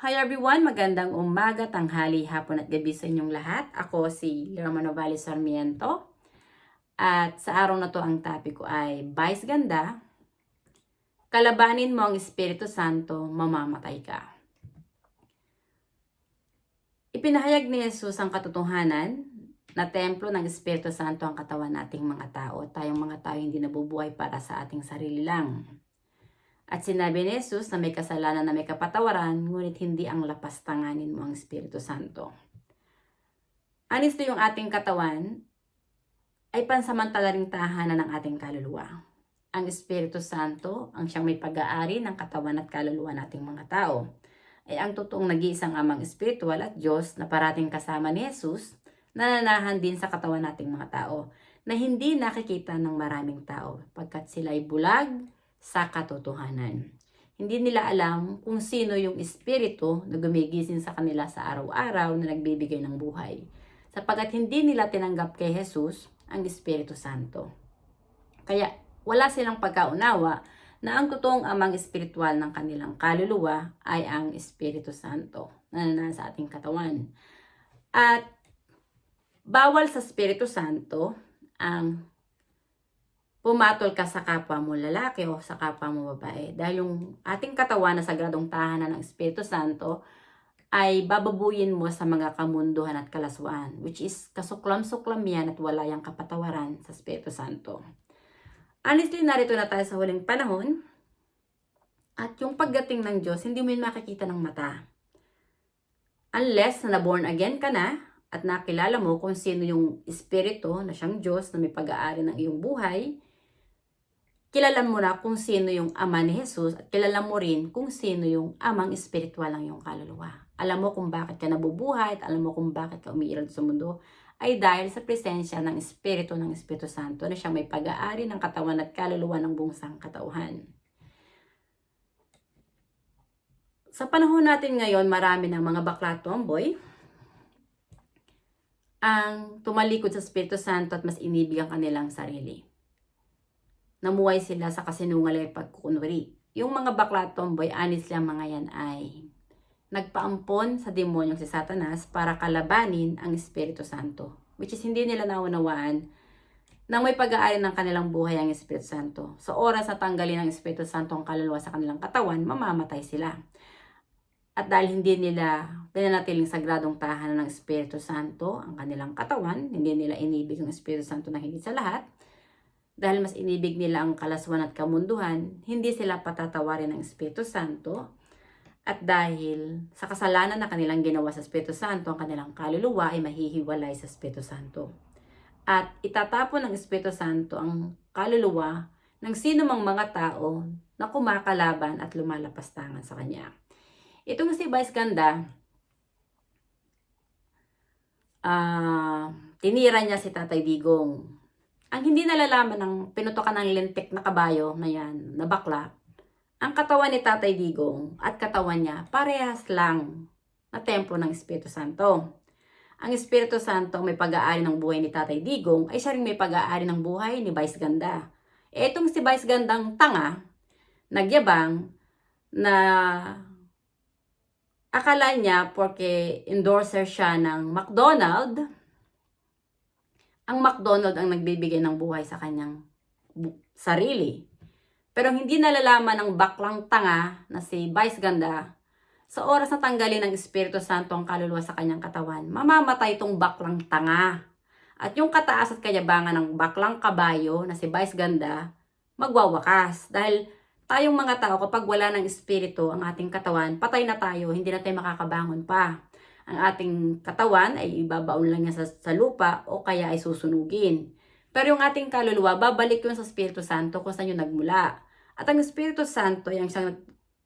Hi everyone! Magandang umaga, tanghali, hapon at gabi sa inyong lahat. Ako si Romano Valle Sarmiento. At sa araw na to ang topic ko ay Vice Ganda. Kalabanin mo ang Espiritu Santo, mamamatay ka. Ipinahayag ni Jesus ang katotohanan na templo ng Espiritu Santo ang katawan nating mga tao. Tayong mga tao hindi nabubuhay para sa ating sarili lang. At sinabi ni Jesus na may kasalanan na may kapatawaran, ngunit hindi ang lapas tanganin mo ang Espiritu Santo. Honestly, yung ating katawan ay pansamantala ring tahanan ng ating kaluluwa. Ang Espiritu Santo, ang siyang may pag-aari ng katawan at kaluluwa nating mga tao, ay ang totoong nag-iisang amang espiritual at Diyos na parating kasama ni Jesus, nananahan din sa katawan nating mga tao, na hindi nakikita ng maraming tao, pagkat sila ay bulag, sa katotohanan. Hindi nila alam kung sino yung espiritu na gumigising sa kanila sa araw-araw na nagbibigay ng buhay. Sapagkat hindi nila tinanggap kay Jesus ang Espiritu Santo. Kaya wala silang pagkaunawa na ang totoong amang espiritual ng kanilang kaluluwa ay ang Espiritu Santo na nasa ating katawan. At bawal sa Espiritu Santo ang pumatol ka sa kapwa mo lalaki o sa kapwa mo babae. Dahil yung ating katawan na sagradong tahanan ng Espiritu Santo ay bababuyin mo sa mga kamunduhan at kalaswaan, which is kasuklam-suklam yan at wala yung kapatawaran sa Espiritu Santo. Honestly, narito na tayo sa huling panahon at yung pagdating ng Diyos, hindi mo yun makikita ng mata. Unless na born again ka na at nakilala mo kung sino yung Espiritu na siyang Diyos na may pag-aari ng iyong buhay, kilala mo na kung sino yung ama ni Jesus at kilala mo rin kung sino yung amang espiritual ng iyong kaluluwa. Alam mo kung bakit ka nabubuhay at alam mo kung bakit ka umiiral sa mundo ay dahil sa presensya ng Espiritu ng Espiritu Santo na siya may pag-aari ng katawan at kaluluwa ng buong sangkatauhan. Sa panahon natin ngayon, marami ng mga bakla tomboy ang tumalikod sa Espiritu Santo at mas inibig ang kanilang sarili namuhay sila sa kasinungaling at pagkukunwari. Yung mga bakla tomboy, honest lang mga yan ay nagpaampon sa demonyong si Satanas para kalabanin ang Espiritu Santo. Which is hindi nila naunawaan nang may pag-aari ng kanilang buhay ang Espiritu Santo. Sa oras na tanggalin ng Espiritu Santo ang kaluluwa sa kanilang katawan, mamamatay sila. At dahil hindi nila pinanatiling sagradong tahanan ng Espiritu Santo ang kanilang katawan, hindi nila inibig ang Espiritu Santo na higit sa lahat, dahil mas inibig nila ang kalaswan at kamunduhan, hindi sila patatawarin ng Espiritu Santo. At dahil sa kasalanan na kanilang ginawa sa Espiritu Santo, ang kanilang kaluluwa ay mahihiwalay sa Espiritu Santo. At itatapon ng Espiritu Santo ang kaluluwa ng sino mang mga tao na kumakalaban at lumalapastangan sa Kanya. Itong si Vice Ganda, ah tinira niya si Tatay Digong ang hindi nalalaman ng pinutokan ng lintik na kabayo na yan, na bakla, ang katawan ni Tatay Digong at katawan niya parehas lang na templo ng Espiritu Santo. Ang Espiritu Santo may pag-aari ng buhay ni Tatay Digong ay siya rin may pag-aari ng buhay ni Vice Ganda. Etong si Vice Gandang tanga, nagyabang na akala niya porque endorser siya ng McDonald's ang McDonald ang nagbibigay ng buhay sa kanyang sarili. Pero hindi nalalaman ng baklang tanga na si Vice Ganda sa oras na tanggalin ng Espiritu Santo ang kaluluwa sa kanyang katawan, mamamatay itong baklang tanga. At yung kataas at kayabangan ng baklang kabayo na si Vice Ganda, magwawakas. Dahil tayong mga tao, kapag wala ng Espiritu ang ating katawan, patay na tayo, hindi na tayo makakabangon pa ang ating katawan ay ibabaon lang niya sa, sa lupa o kaya ay susunugin. Pero yung ating kaluluwa, babalik yun sa Espiritu Santo kung saan yun nagmula. At ang Espiritu Santo, yung isang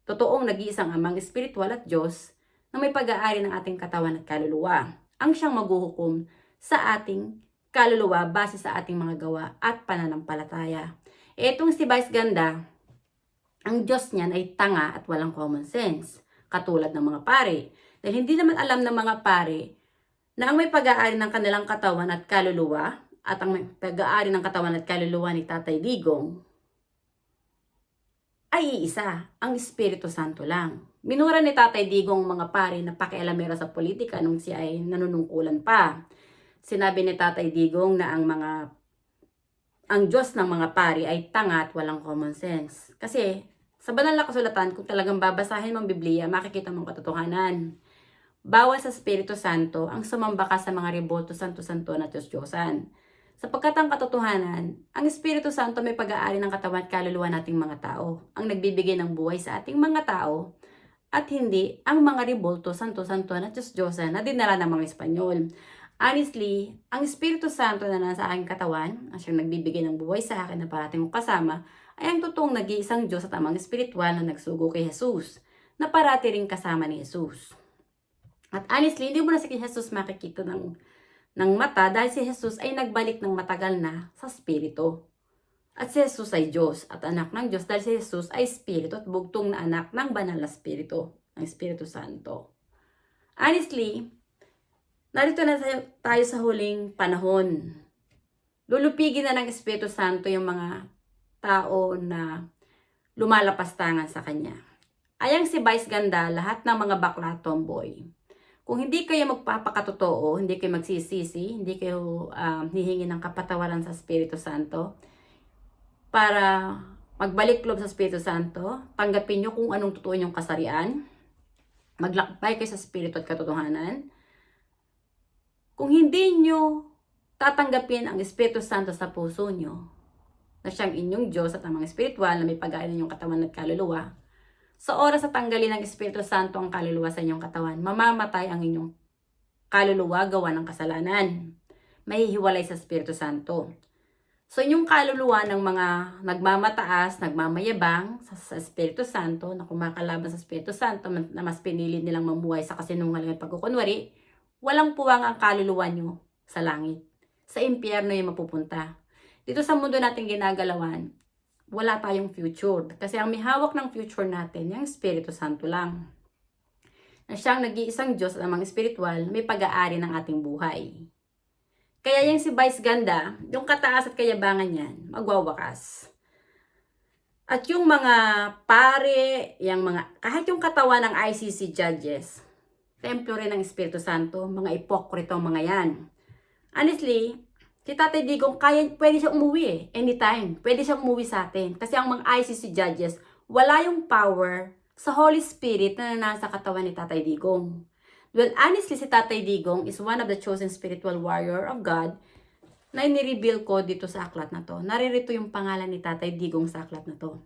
totoong nag-iisang amang espiritual at Diyos na may pag-aari ng ating katawan at kaluluwa. Ang siyang maghuhukom sa ating kaluluwa base sa ating mga gawa at pananampalataya. Etong si Vice Ganda, ang Diyos niyan ay tanga at walang common sense, katulad ng mga pare. Dahil hindi naman alam ng mga pare na ang may pag-aari ng kanilang katawan at kaluluwa at ang may pag-aari ng katawan at kaluluwa ni Tatay Digong ay iisa, ang Espiritu Santo lang. Minura ni Tatay Digong mga pari na pakialamera sa politika nung siya ay nanunungkulan pa. Sinabi ni Tatay Digong na ang mga ang Diyos ng mga pari ay tanga at walang common sense. Kasi sa banal na kasulatan, kung talagang babasahin mo ang Biblia, makikita mong katotohanan. Bawal sa Espiritu Santo ang sumamba ka sa mga ribolto santo-santo na Diyos-Diyosan. Sapagkat ang katotohanan, ang Espiritu Santo may pag-aari ng katawan at kaluluwa nating mga tao, ang nagbibigay ng buhay sa ating mga tao, at hindi ang mga ribolto santo-santo na Diyos-Diyosan na dinala ng mga Espanyol. Honestly, ang Espiritu Santo na nasa aking katawan, ang siyang nagbibigay ng buhay sa akin na parating kong kasama, ay ang totoong nag-iisang Diyos at amang espiritual na nagsugo kay Jesus, na parati rin kasama ni Jesus. At honestly, hindi mo na si Jesus makikita ng, ng mata dahil si Jesus ay nagbalik ng matagal na sa Espiritu. At si Jesus ay Diyos at anak ng Diyos dahil si Jesus ay Espiritu at bugtong na anak ng banal na Espiritu, ng Espiritu Santo. Honestly, narito na tayo sa huling panahon. Lulupigin na ng Espiritu Santo yung mga tao na lumalapastangan sa kanya. Ayang si Vice Ganda, lahat ng mga bakla tomboy. Kung hindi kayo magpapakatotoo, hindi kayo magsisisi, hindi kayo um, hihingi ng kapatawaran sa Espiritu Santo, para magbalik loob sa Espiritu Santo, tanggapin nyo kung anong totoo yung kasarian, maglakbay kayo sa Espiritu at katotohanan. Kung hindi nyo tatanggapin ang Espiritu Santo sa puso nyo, na siyang inyong Diyos at ang mga espiritual na may pag ng inyong katawan at kaluluwa, sa oras sa tanggalin ng Espiritu Santo ang kaluluwa sa inyong katawan, mamamatay ang inyong kaluluwa gawa ng kasalanan. Mahihiwalay sa Espiritu Santo. So, inyong kaluluwa ng mga nagmamataas, nagmamayabang sa, sa Espiritu Santo, na kumakalaban sa Espiritu Santo, na mas pinili nilang mamuhay sa kasinungaling at pagkukunwari, walang puwang ang kaluluwa nyo sa langit. Sa impyerno yung mapupunta. Dito sa mundo natin ginagalawan, wala tayong future. Kasi ang may hawak ng future natin, yung Espiritu Santo lang. Na siyang nag-iisang Diyos at mga espiritual, may pag-aari ng ating buhay. Kaya yung si Vice Ganda, yung kataas at kayabangan niyan, magwawakas. At yung mga pare, yung mga, kahit yung katawan ng ICC judges, templo rin ng Espiritu Santo, mga ipokrito mga yan. Honestly, Si Tatay Digong, kaya, pwede siya umuwi eh. Anytime. Pwede siya umuwi sa atin. Kasi ang mga ICC judges, wala yung power sa Holy Spirit na nasa katawan ni Tatay Digong. Well, honestly, si Tatay Digong is one of the chosen spiritual warrior of God na inireveal ko dito sa aklat na to. Naririto yung pangalan ni Tatay Digong sa aklat na to.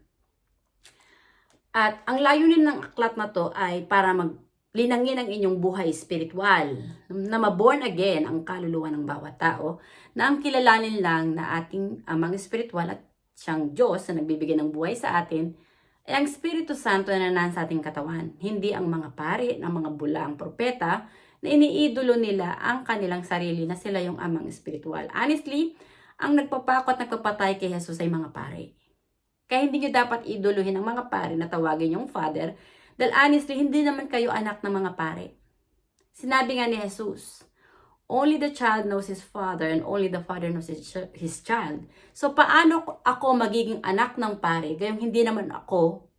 At ang layunin ng aklat na to ay para mag linangin ang inyong buhay spiritual, na maborn again ang kaluluwa ng bawat tao, na ang kilalanin lang na ating amang spiritual at siyang Diyos na nagbibigay ng buhay sa atin, ay ang Espiritu Santo na nanan sa ating katawan, hindi ang mga pari, ng mga bulaang propeta, na iniidolo nila ang kanilang sarili na sila yung amang spiritual. Honestly, ang nagpapako at nagpapatay kay Jesus ay mga pari. Kaya hindi nyo dapat iduluhin ang mga pari na tawagin yung Father dahil honestly, hindi naman kayo anak ng mga pare. Sinabi nga ni Jesus, only the child knows his father and only the father knows his, his child. So, paano ako magiging anak ng pare, gayong hindi naman ako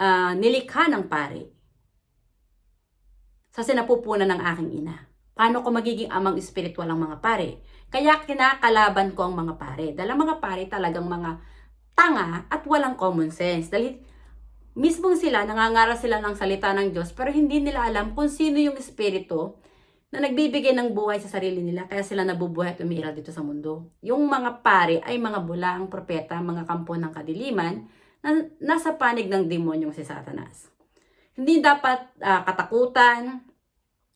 uh, nilikha ng pare? Sa sinapupunan ng aking ina. Paano ko magiging amang espiritual ang mga pare? Kaya kinakalaban ko ang mga pare. Dahil ang mga pare talagang mga tanga at walang common sense. Dahil mismong sila, nangangaral sila ng salita ng Diyos, pero hindi nila alam kung sino yung espiritu na nagbibigay ng buhay sa sarili nila, kaya sila nabubuhay at umiiral dito sa mundo. Yung mga pare ay mga bulaang propeta, mga kampo ng kadiliman, na nasa panig ng demonyong si Satanas. Hindi dapat uh, katakutan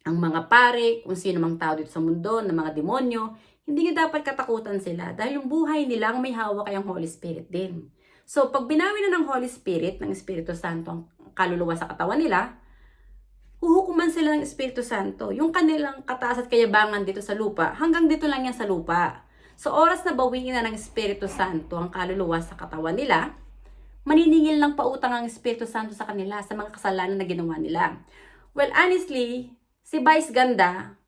ang mga pare, kung sino mang tao dito sa mundo, ng mga demonyo, hindi dapat katakutan sila dahil yung buhay nila may hawak ay ang Holy Spirit din. So, pag binawi na ng Holy Spirit, ng Espiritu Santo ang kaluluwa sa katawan nila, huhukuman sila ng Espiritu Santo. Yung kanilang kataas at kayabangan dito sa lupa, hanggang dito lang yan sa lupa. So, oras na bawiin na ng Espiritu Santo ang kaluluwa sa katawan nila, maniningil ng pautang ang Espiritu Santo sa kanila sa mga kasalanan na ginawa nila. Well, honestly, si Vice Ganda,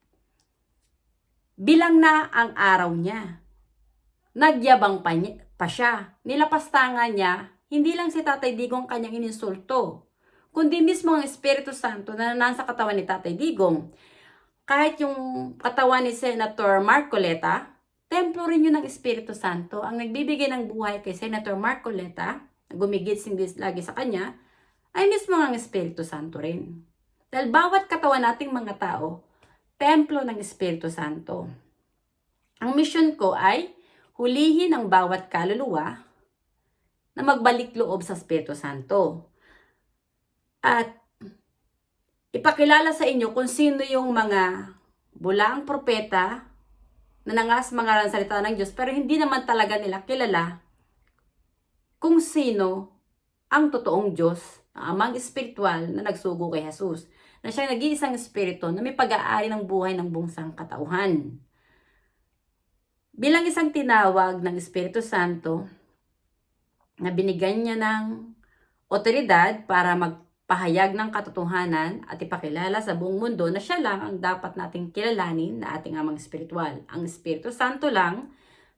bilang na ang araw niya. Nagyabang pa, niya, pa siya. Nilapastangan niya, hindi lang si Tatay Digong kanyang ininsulto, kundi mismo ang Espiritu Santo na nasa katawan ni Tatay Digong. Kahit yung katawan ni Senator Marcoleta, templo rin yun ng Espiritu Santo. Ang nagbibigay ng buhay kay Senator Marcoleta, na gumigising lagi sa kanya, ay mismo ang Espiritu Santo rin. Dahil bawat katawan nating mga tao, templo ng Espiritu Santo. Ang mission ko ay hulihin ang bawat kaluluwa na magbalik loob sa Espiritu Santo. At ipakilala sa inyo kung sino yung mga bulaang propeta na nangas mga salita ng Diyos pero hindi naman talaga nila kilala kung sino ang totoong Diyos, ang amang espiritual na nagsugo kay Jesus, na siya nag-iisang espiritu na may pag-aari ng buhay ng bunsang katauhan. Bilang isang tinawag ng Espiritu Santo, na binigyan niya ng otoridad para magpahayag ng katotohanan at ipakilala sa buong mundo na siya lang ang dapat nating kilalanin na ating amang espiritual. Ang Espiritu Santo lang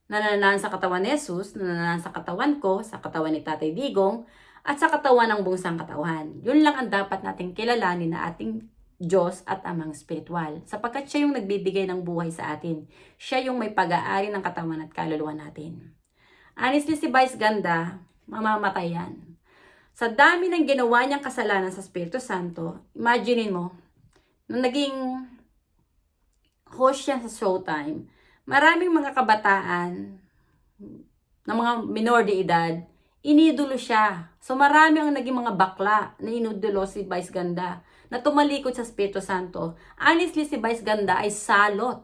na nananahan sa katawan ni Jesus, na nananahan sa katawan ko, sa katawan ni Tatay Digong, at sa katawan ng bunsang katawan. Yun lang ang dapat nating kilalanin na ating Diyos at amang spiritual. Sapagkat siya yung nagbibigay ng buhay sa atin. Siya yung may pag-aari ng katawan at kaluluwa natin. Honestly, si Vice Ganda, mamamatay yan. Sa dami ng ginawa niyang kasalanan sa Espiritu Santo, imaginein mo, nung naging host siya sa Showtime, maraming mga kabataan ng mga minor de edad, inidulo siya. So marami ang naging mga bakla na inudulo si Vice Ganda na tumalikod sa Espiritu Santo. Honestly, si Vice Ganda ay salot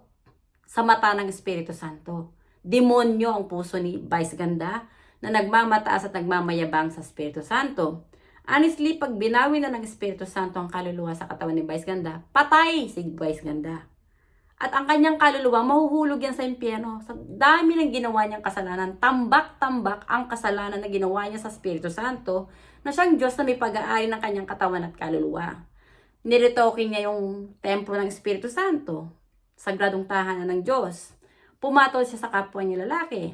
sa mata ng Espiritu Santo. Demonyo ang puso ni Vice Ganda na nagmamataas at nagmamayabang sa Espiritu Santo. Honestly, pag binawi na ng Espiritu Santo ang kaluluwa sa katawan ni Vice Ganda, patay si Vice Ganda. At ang kanyang kaluluwa, mahuhulog yan sa impyerno. Sa dami ng ginawa niyang kasalanan, tambak-tambak ang kasalanan na ginawa niya sa Espiritu Santo, na siyang Diyos na may pag-aari ng kanyang katawan at kaluluwa. Niretokin niya yung templo ng Espiritu Santo, sagradong tahanan ng Diyos. Pumatol siya sa kapwa niya lalaki.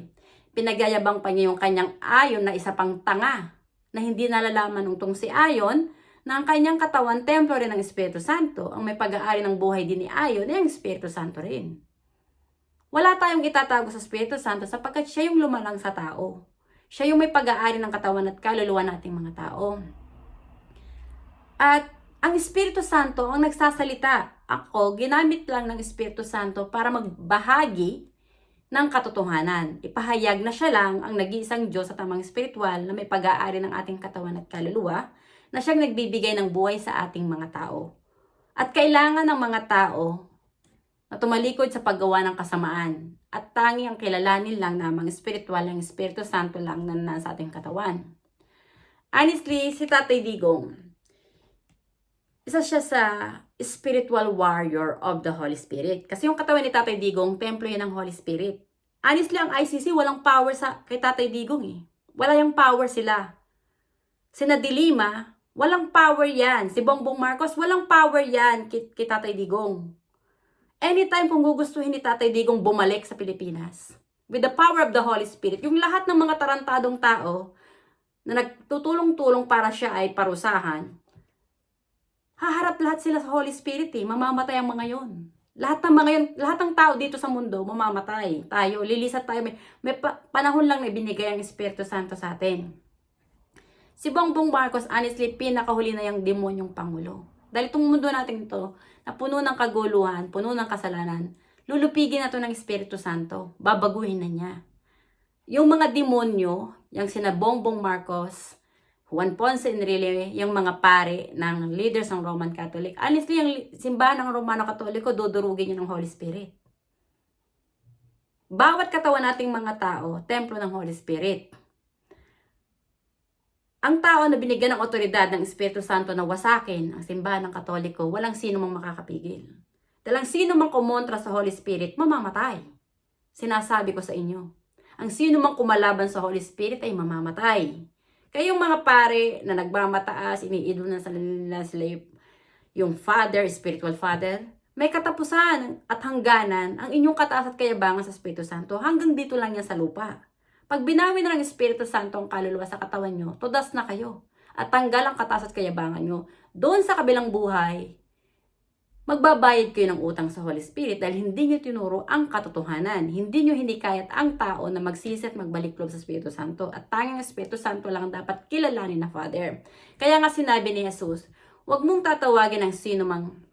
Pinagyayabang pa niya yung kanyang ayon na isa pang tanga, na hindi nalalaman ng tong si ayon, na ang kanyang katawan, templo rin ng Espiritu Santo. Ang may pag-aari ng buhay din ni Ayon ay ang Espiritu Santo rin. Wala tayong itatago sa Espiritu Santo sapagkat siya yung lumalang sa tao. Siya yung may pag-aari ng katawan at kaluluwa nating mga tao. At ang Espiritu Santo ang nagsasalita. Ako, ginamit lang ng Espiritu Santo para magbahagi ng katotohanan. Ipahayag na siya lang ang nag-iisang Diyos at amang espiritual na may pag-aari ng ating katawan at kaluluwa na siyang nagbibigay ng buhay sa ating mga tao. At kailangan ng mga tao na tumalikod sa paggawa ng kasamaan at tangi ang kilalanin lang na mga espiritual ang Espiritu Santo lang na nasa ating katawan. Honestly, si Tatay Digong, isa siya sa spiritual warrior of the Holy Spirit. Kasi yung katawan ni Tatay Digong, templo yan ng Holy Spirit. Honestly, ang ICC walang power sa kay Tatay Digong eh. Wala yung power sila. Sina Dilima, Walang power yan. Si Bongbong Marcos, walang power yan kay, kay Tatay Digong. Anytime kung gugustuhin ni Tatay Digong bumalik sa Pilipinas, with the power of the Holy Spirit, yung lahat ng mga tarantadong tao na nagtutulong-tulong para siya ay parusahan, haharap lahat sila sa Holy Spirit eh. Mamamatay ang mga yon. Lahat ng mga yun, lahat ng tao dito sa mundo, mamamatay. Tayo, lilisat tayo. May, may pa, panahon lang na binigay ang Espiritu Santo sa atin. Si Bongbong Marcos, honestly, pinakahuli na yung demonyong pangulo. Dahil itong mundo natin ito, na puno ng kaguluhan, puno ng kasalanan, lulupigin na ito ng Espiritu Santo. Babaguhin na niya. Yung mga demonyo, yung sina Bongbong Marcos, Juan Ponce Enrile, yung mga pare ng leaders ng Roman Catholic, honestly, yung simbahan ng Romano Katoliko, dudurugin niya ng Holy Spirit. Bawat katawan nating mga tao, templo ng Holy Spirit. Ang tao na binigyan ng otoridad ng Espiritu Santo na wasakin ang simbahan ng Katoliko, walang sino mang makakapigil. Dalang sino mang kumontra sa Holy Spirit, mamamatay. Sinasabi ko sa inyo, ang sino mang kumalaban sa Holy Spirit ay mamamatay. Kayong mga pare na nagmamataas, iniidol na sa nila sila yung Father, Spiritual Father, may katapusan at hangganan ang inyong kataas at kayabangan sa Espiritu Santo. Hanggang dito lang yan sa lupa. Pag binawi na ng Espiritu Santo ang kaluluwa sa katawan nyo, tudas na kayo. at tanggal ang katas at kayabangan nyo. Doon sa kabilang buhay, magbabayad kayo ng utang sa Holy Spirit dahil hindi nyo tinuro ang katotohanan. Hindi nyo hinikayat ang tao na magsisi at magbalik loob sa Espiritu Santo. At tanging Espiritu Santo lang ang dapat kilalanin na Father. Kaya nga sinabi ni Jesus, huwag mong tatawagin ang sino mang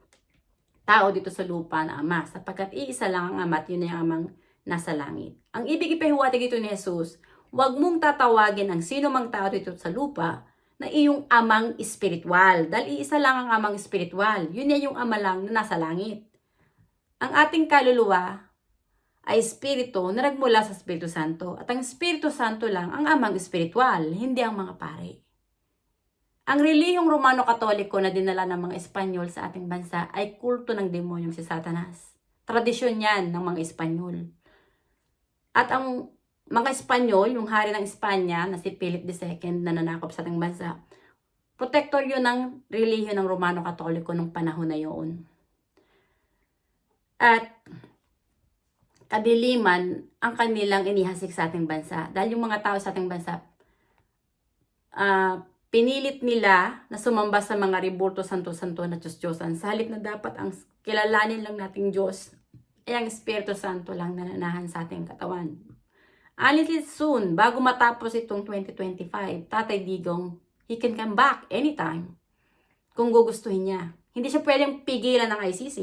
tao dito sa lupa na ama sapagkat iisa lang ang ama at yun ay ang amang nasa langit. Ang ibig ipahiwatig dito ni Jesus, huwag mong tatawagin ang sino mang tao dito sa lupa na iyong amang espiritual. Dahil iisa lang ang amang espiritual. Yun ay yung ama lang na nasa langit. Ang ating kaluluwa ay espiritu na nagmula sa Espiritu Santo. At ang Espiritu Santo lang ang amang espiritual, hindi ang mga pare. Ang relihiyong Romano-Katoliko na dinala ng mga Espanyol sa ating bansa ay kulto ng demonyong si Satanas. Tradisyon yan ng mga Espanyol. At ang mga Espanyol, yung hari ng Espanya na si Philip II na nanakop sa ating bansa, protector yun ng relihiyon ng Romano-Katoliko nung panahon na yun. At kadiliman ang kanilang inihasik sa ating bansa. Dahil yung mga tao sa ating bansa, ah, pinilit nila na sumamba sa mga ribulto santo-santo na Diyos-Diyosan. Sa halip na dapat ang kilalanin lang nating Diyos ay ang Espiritu Santo lang na nanahan sa ating katawan. Little soon, bago matapos itong 2025, Tatay Digong, he can come back anytime kung gugustuhin niya. Hindi siya pwedeng pigilan ng ICC.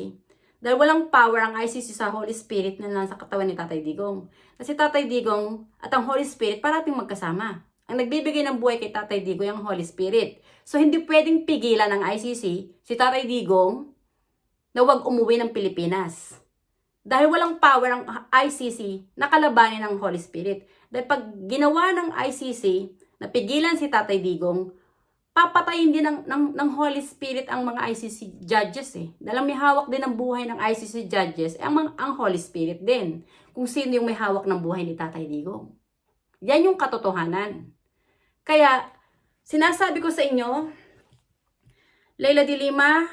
Dahil walang power ang ICC sa Holy Spirit na nasa katawan ni Tatay Digong. Kasi Tatay Digong at ang Holy Spirit parating magkasama. Ang nagbibigay ng buhay kay Tatay Digong yung Holy Spirit. So hindi pwedeng pigilan ng ICC si Tatay Digong na wag umuwi ng Pilipinas. Dahil walang power ang ICC na kalabanin ng Holy Spirit. Dahil pag ginawa ng ICC na pigilan si Tatay Digong, papatayin din ng, ng, ng Holy Spirit ang mga ICC judges eh. Dahil ang may hawak din ng buhay ng ICC judges, eh, ang, ang Holy Spirit din. Kung sino yung may hawak ng buhay ni Tatay Digong. Yan yung katotohanan. Kaya, sinasabi ko sa inyo, Leila de Lima,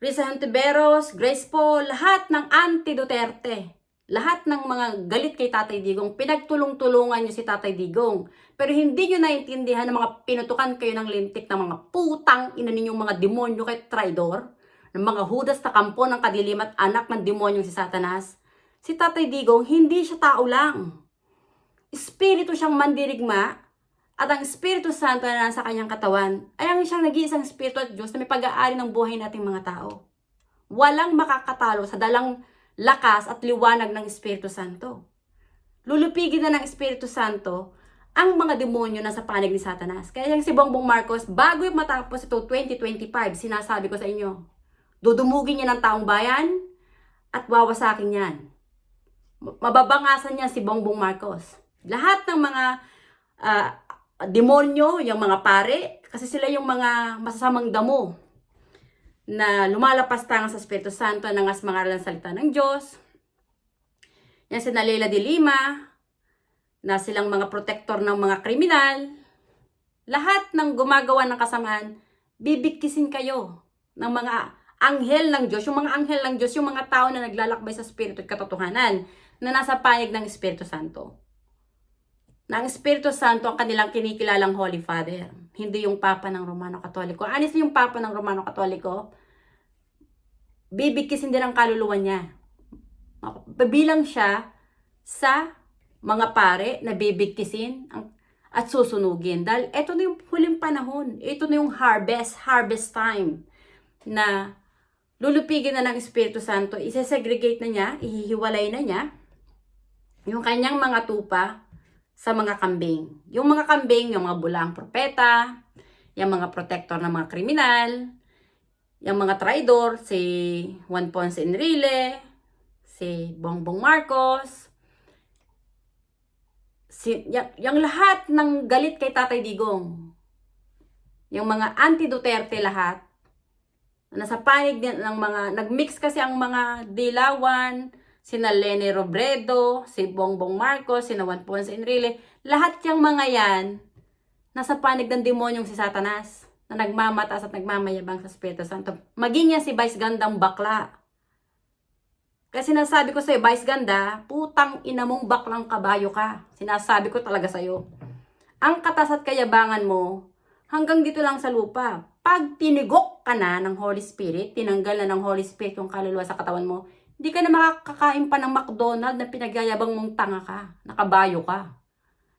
Risa Hontiveros, Grace Paul, lahat ng anti-Duterte, lahat ng mga galit kay Tatay Digong, pinagtulong-tulungan nyo si Tatay Digong. Pero hindi nyo naintindihan ng mga pinutukan kayo ng lintik ng mga putang ina ninyong mga demonyo kay traidor, ng mga hudas na kampo ng kadilim at anak ng demonyong si Satanas. Si Tatay Digong, hindi siya tao lang. Espiritu siyang mandirigma at ang Espiritu Santo na nasa kanyang katawan ay ang siyang nag-iisang Espiritu at Diyos na may pag-aari ng buhay nating mga tao. Walang makakatalo sa dalang lakas at liwanag ng Espiritu Santo. Lulupigin na ng Espiritu Santo ang mga demonyo na sa panig ni Satanas. Kaya yung si Bongbong Marcos, bago yung matapos ito 2025, sinasabi ko sa inyo, dudumugin niya ng taong bayan at wawasakin yan. Mababangasan niya si Bongbong Marcos. Lahat ng mga ah, demonyo, yung mga pare, kasi sila yung mga masasamang damo na lumalapas tangan sa Espiritu Santo ng as mga ng salita ng Diyos. Yan si Leila de Lima, na silang mga protector ng mga kriminal. Lahat ng gumagawa ng kasamaan, bibigkisin kayo ng mga anghel ng Diyos, yung mga anghel ng Diyos, yung mga tao na naglalakbay sa Espiritu at katotohanan na nasa payag ng Espiritu Santo na ang Espiritu Santo ang kanilang kinikilalang Holy Father. Hindi yung Papa ng Romano Katoliko. Anis yung Papa ng Romano Katoliko, bibigkisin din ang kaluluwa niya. Bilang siya sa mga pare na bibigkisin ang, at susunugin. Dahil ito na yung huling panahon. Ito na yung harvest, harvest time na lulupigin na ng Espiritu Santo, isesegregate na niya, ihihiwalay na niya yung kanyang mga tupa sa mga kambing. Yung mga kambing, yung mga bulang propeta, yung mga protector ng mga kriminal, yung mga traidor, si Juan Ponce Enrile, si Bongbong Marcos, si, yung, yung lahat ng galit kay Tatay Digong, yung mga anti-Duterte lahat, nasa panig ng mga, nagmix kasi ang mga dilawan, sina Lene Robredo, si Bongbong Marcos, si Juan Ponce Enrile, lahat yung mga yan, nasa panig ng demonyong si Satanas, na nagmamatas at nagmamayabang sa Espiritu Santo. Maging yan si Vice Gandang bakla. Kasi sinasabi ko sa'yo, Vice Ganda, putang ina mong baklang kabayo ka. Sinasabi ko talaga sa'yo. Ang katas at kayabangan mo hanggang dito lang sa lupa. Pag tinigok ka na ng Holy Spirit, tinanggal na ng Holy Spirit yung kaluluwa sa katawan mo, hindi ka na makakakain pa ng McDonald na pinagyayabang mong tanga ka, nakabayo ka.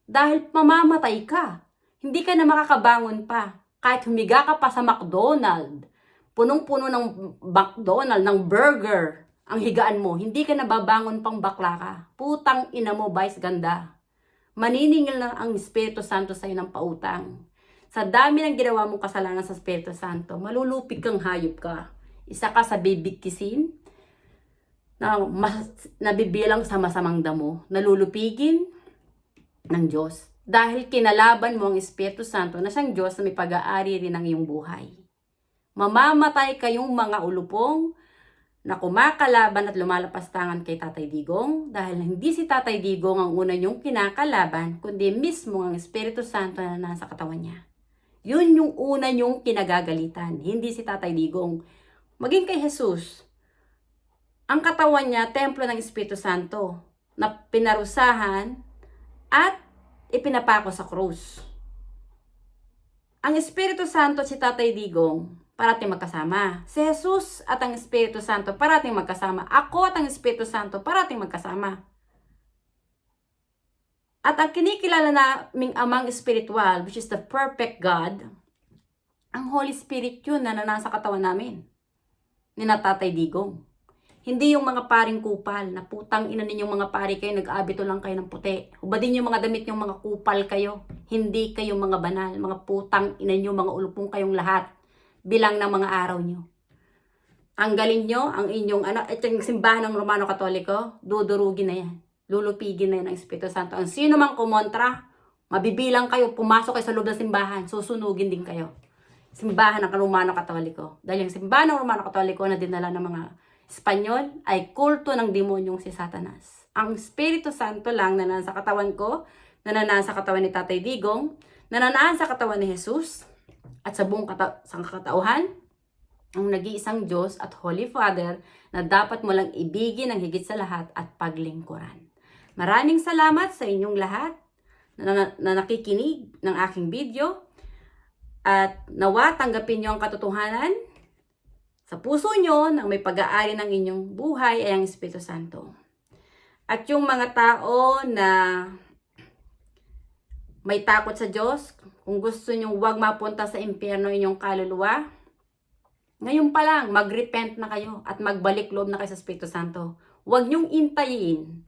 Dahil mamamatay ka. Hindi ka na makakabangon pa. Kahit humiga ka pa sa McDonald, punong-puno ng McDonald, ng burger, ang higaan mo, hindi ka nababangon pang bakla ka. Putang ina mo, vice ganda. Maniningil na ang Espiritu Santo sa'yo ng pautang. Sa dami ng ginawa mong kasalanan sa Espiritu Santo, malulupig kang hayop ka. Isa ka sa bibigkisin, na mas, nabibilang sa masamang damo, nalulupigin ng Diyos. Dahil kinalaban mo ang Espiritu Santo na siyang Diyos na may pag-aari rin ng iyong buhay. Mamamatay kayong mga ulupong na kumakalaban at lumalapastangan kay Tatay Digong dahil hindi si Tatay Digong ang una niyong kinakalaban kundi mismo ang Espiritu Santo na nasa katawan niya. Yun yung una niyong kinagagalitan, hindi si Tatay Digong. Maging kay Jesus, ang katawan niya, templo ng Espiritu Santo na pinarusahan at ipinapako sa krus. Ang Espiritu Santo si Tatay Digong parating magkasama. Si Jesus at ang Espiritu Santo parating magkasama. Ako at ang Espiritu Santo parating magkasama. At ang kinikilala naming amang spiritual, which is the perfect God, ang Holy Spirit yun na nasa katawan namin. Ni Natatay Digong. Hindi yung mga paring kupal na putang ina ninyong mga pari kayo, nag-abito lang kayo ng puti. Hubadin yung mga damit yung mga kupal kayo. Hindi kayo mga banal, mga putang ina niyo, mga ulupong kayong lahat. Bilang ng mga araw nyo. Ang galing nyo, ang inyong, ano, ito yung simbahan ng Romano Katoliko, dudurugin na yan. Lulupigin na yan ng Espiritu Santo. Ang sino mang kumontra, mabibilang kayo, pumasok kayo sa loob ng simbahan, susunugin din kayo. Simbahan ng Romano Katoliko. Dahil yung simbahan ng Romano Katoliko na dinala ng mga Espanyol ay kulto ng demonyong si Satanas. Ang Espiritu Santo lang na nasa katawan ko, na nanaan sa katawan ni Tatay Digong, na nanaan sa katawan ni Jesus, at sa buong kata- sangkatauhan, ang nag-iisang Diyos at Holy Father na dapat mo lang ibigin ang higit sa lahat at paglingkuran. Maraming salamat sa inyong lahat na, na, na nakikinig ng aking video at nawa tanggapin niyo ang katotohanan sa puso nyo na may pag-aari ng inyong buhay ay ang Espiritu Santo. At yung mga tao na may takot sa Diyos, kung gusto nyo huwag mapunta sa impyerno inyong kaluluwa, ngayon pa lang, mag-repent na kayo at magbalik loob na kayo sa Espiritu Santo. Huwag nyong intayin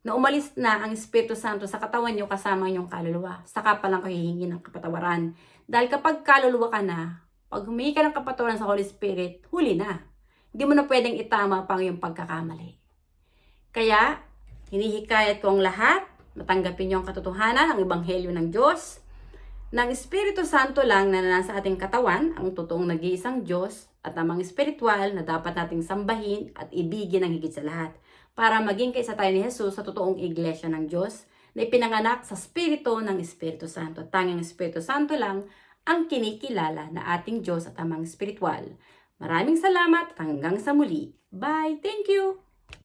na umalis na ang Espiritu Santo sa katawan nyo kasama yung kaluluwa. Saka pa lang kayo hihingi ng kapatawaran. Dahil kapag kaluluwa ka na, pag humingi ka ng kapatawaran sa Holy Spirit, huli na. Hindi mo na pwedeng itama pang yung pagkakamali. Kaya, hinihikayat ko ang lahat, natanggapin niyo ang katotohanan, ang Ebanghelyo ng Diyos, ng Espiritu Santo lang na nasa ating katawan, ang totoong nag-iisang Diyos, at namang espiritual na dapat nating sambahin at ibigin ang higit sa lahat para maging kaysa tayo ni Jesus sa totoong iglesia ng Diyos na ipinanganak sa Espiritu ng Espiritu Santo. Tanging Espiritu Santo lang ang kinikilala na ating Diyos at amang espiritual. Maraming salamat at hanggang sa muli. Bye! Thank you!